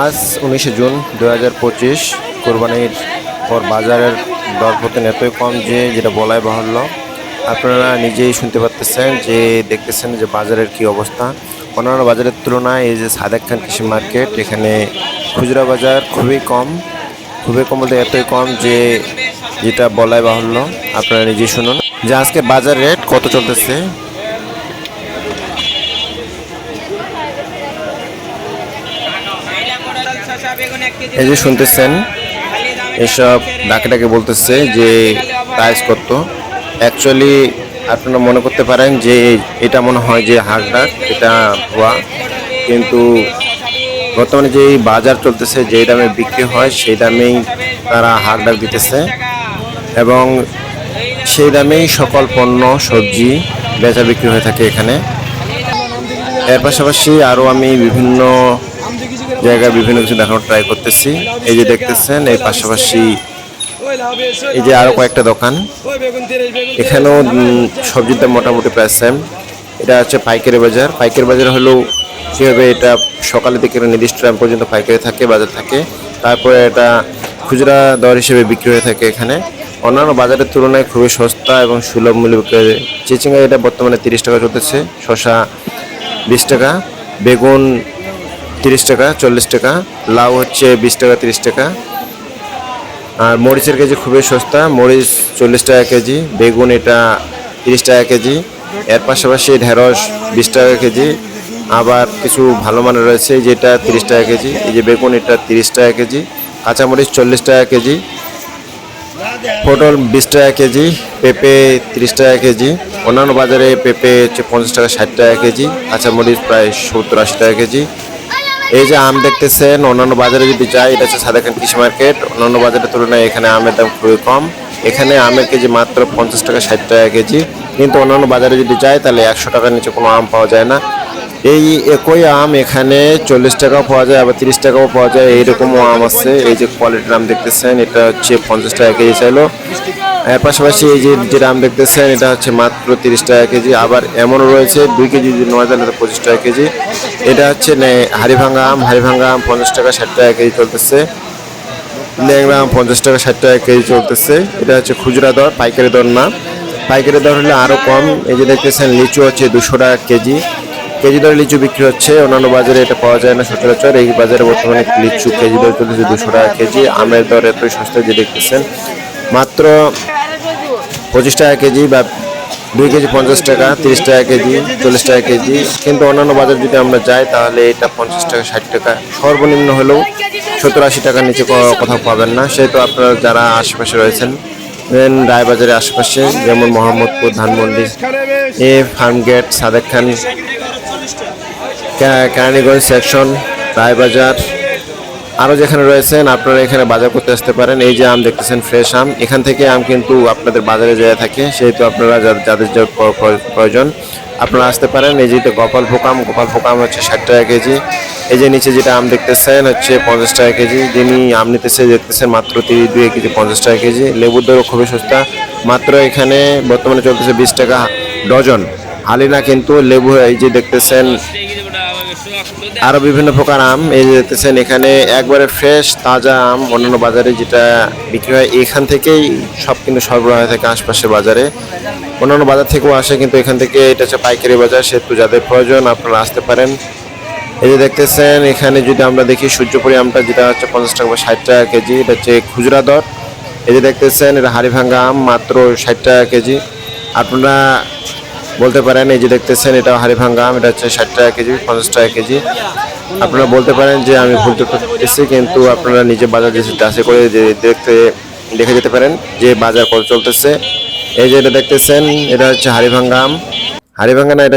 আজ উনিশে জুন দু হাজার পঁচিশ কোরবানির পর বাজারের দরপতন এতই কম যে যেটা বলাই বাহুল্য। আপনারা নিজেই শুনতে পারতেছেন যে দেখতেছেন যে বাজারের কি অবস্থা। অন্যান্য বাজারের তুলনায় এই যে সাদেক খান কৃষি মার্কেট, এখানে খুচরা বাজার খুবই কম। খুবই কম বলতে এতই কম যে যেটা বলাই বাহুল্য। আপনারা নিজেই শুনুন যে আজকে বাজার রেট কত চলতেছে? এই যে শুনতেছেন, এসব ডাকে ডাকে বলতেছে যে প্রাইস কত অ্যাকচুয়ালি আপনারা মনে করতে পারেন যে এটা মনে হয় যে হাক ডাক, এটা ভুয়া। কিন্তু বর্তমানে যে বাজার চলতেছে, যে দামে বিক্রি হয়, সেই দামেই তারা হাক ডাক দিতেছে। এবং সেই দামেই সকল পণ্য, সবজি বেচা বিক্রি হয়ে থাকে এখানে। এর পাশাপাশি আরও আমি বিভিন্ন জায়গায় বিভিন্ন কিছু দেখানোর ট্রাই করতেছি। এই যে দেখতেছেন এর পাশাপাশি এই যে আরও কয়েকটা দোকান। এখানেও সবজির দাম মোটামুটি প্রায় সেম এটা হচ্ছে পাইকারি বাজার। পাইকারি বাজার হলেও কীভাবে এটা সকালের দিকে নির্দিষ্ট টাইম পর্যন্ত পাইকারি থাকে, বাজার থাকে, তারপরে এটা খুচরা দর হিসেবে বিক্রি হয়ে থাকে এখানে। অন্যান্য বাজারের তুলনায় খুবই সস্তা এবং সুলভ মূল্যে বিক্রি হয়। চিচিঙ্গা এটা বর্তমানে তিরিশ টাকা চলতেছে শশা বিশ টাকা, বেগুন তিরিশ টাকা, চল্লিশ টাকা, লাউ হচ্ছে বিশ টাকা, তিরিশ টাকা। আর মরিচের কেজি খুবই সস্তা, মরিচ চল্লিশ টাকা কেজি, বেগুন এটা তিরিশ টাকা কেজি। এর পাশাপাশি ঢেঁড়স বিশ টাকা কেজি, আবার কিছু ভালো মানের রয়েছে যেটা তিরিশ টাকা কেজি, এই যে বেগুন এটা তিরিশ টাকা কেজি, কাঁচামরিচ চল্লিশ টাকা কেজি, পটল বিশ টাকা কেজি, পেঁপে তিরিশ টাকা কেজি, অন্যান্য বাজারে পেঁপে হচ্ছে পঞ্চাশ টাকা, ষাট টাকা কেজি, কাঁচামরিচ প্রায় সত্তর আশি টাকা কেজি এই যে আম দেখতেছেন, অন্যান্য বাজারে যদি যাই, এটা হচ্ছে সাদাখান কৃষি মার্কেট। অন্যান্য বাজারের তুলনায় এখানে আমের দাম খুবই কম। এখানে আমের কেজি মাত্র পঞ্চাশ টাকা ষাট টাকা কেজি। কিন্তু অন্যান্য বাজারে যদি যাই, তাহলে একশো টাকার নিচে কোনো আম পাওয়া যায় না। এই একই আম এখানে চল্লিশ টাকাও পাওয়া যায়, আবার তিরিশ টাকাও পাওয়া যায়। এইরকমও আম আছে, এই যে কোয়ালিটির আম দেখতেছেন, এটা হচ্ছে পঞ্চাশ টাকা কেজি চাইলো। এর পাশাপাশি এই যে আম দেখতেছেন, এটা হচ্ছে মাত্র তিরিশ টাকা কেজি। আবার এমনও রয়েছে, দুই কেজি যদি নেওয়া যায়, তাহলে পঁচিশ টাকা কেজি। এটা হচ্ছে হাড়িভাঙ্গা আম হাড়িভাঙ্গা আম পঞ্চাশ টাকা, ষাট টাকা কেজি চলতেছে। ল্যাংড়া আম পঞ্চাশ টাকা, ষাট টাকা কেজি চলতেছে। এটা হচ্ছে খুচরা দর, পাইকারি দর না। পাইকারি দর হলে আরও কম। এই যে দেখতেছেন, লিচু হচ্ছে দুশো টাকা কেজি। কেজি দরে লিচু বিক্রি হচ্ছে। অন্যান্য বাজারে এটা পাওয়া যায় না সচরাচর। এই বাজারে বর্তমানে লিচু কেজি দর চলতেছে দুশো টাকা কেজি। আমের দর এতই সস্তা যে দেখতেছেন। মাত্র পঁচিশ টাকা কেজি বা দুই কেজি পঞ্চাশ টাকা, তিরিশ টাকা কেজি, চল্লিশ টাকা কেজি। কিন্তু অন্যান্য বাজার যদি আমরা যাই, তাহলে এটা পঞ্চাশ টাকা, ষাট টাকা সর্বনিম্ন হলেও সত্তর আশি টাকার নিচে কোথাও পাবেন না। সেহেতু আপনারা যারা আশেপাশে রয়েছেন রায়বাজারের আশেপাশে, যেমন মোহাম্মদপুর, ধানমন্ডি, এ, ফার্মগেট, সাদেক খান কেরানীগঞ্জ সেকশন রায়বাজার। আরও যেখানে রয়েছেন, আপনারা এখানে বাজার করতে আসতে পারেন। এই যে আম দেখতেছেন ফ্রেশ আম। এখান থেকে আম কিন্তু আপনাদের বাজারে যায় থাকে। সেহেতু আপনারা যাদের যা প্রয়োজন, আপনারা আসতে পারেন। এই যে এটা গোপাল ফোকাম গোপাল ফোকাম হচ্ছে ষাট টাকা কেজি। এই যে নিচে যেটা আম দেখতেছেন, হচ্ছে পঞ্চাশ টাকা কেজি। যিনি আম নিতেছে, দেখতেছেন মাত্র তিরিশ দুই কেজি পঞ্চাশ টাকা কেজি। লেবুর দরও খুবই সস্তা। মাত্র এখানে বর্তমানে চলতেছে বিশ টাকা ডজন। হালিনা কিন্তু লেবু এই যে দেখতেছেন আরও বিভিন্ন প্রকার আম, এই যে দেখতেছেন এখানে একবারে ফ্রেশ তাজা আম, অন্যান্য বাজারে যেটা বিক্রি হয়, এখান থেকেই সব কিন্তু সরবরাহ হয়ে থাকে আশপাশের বাজারে। অন্যান্য বাজার থেকেও আসে, কিন্তু এখান থেকে এটা হচ্ছে পাইকারি বাজার, সেহেতু যাদের প্রয়োজন আপনারা আসতে পারেন। এই যে দেখতেছেন, এখানে যদি আমরা দেখি সূর্যপুরি আমটা, যেটা হচ্ছে পঞ্চাশ টাকা বা ষাট টাকা কেজি, এটা হচ্ছে খুচরা দর। এই যে দেখতেছেন, এটা হাড়িভাঙ্গা আম, মাত্র ষাট টাকা কেজি। আপনারা বলতে পারেন, এই যে দেখতেছেন এটা হাড়িভাঙ্গা আম এটা হচ্ছে ষাট টাকা কেজি, পঞ্চাশ টাকা কেজি। আপনারা বলতে পারেন যে আমি ভুল করতেছি কিন্তু আপনারা নিজে বাজার যে চাষে করে যে দেখতে, দেখে যেতে পারেন যে বাজার কত চলতেছে। এই যে এটা দেখতেছেন, এটা হচ্ছে হাড়ি ভাঙ্গা আম হাড়ি ভাঙ্গা না, এটা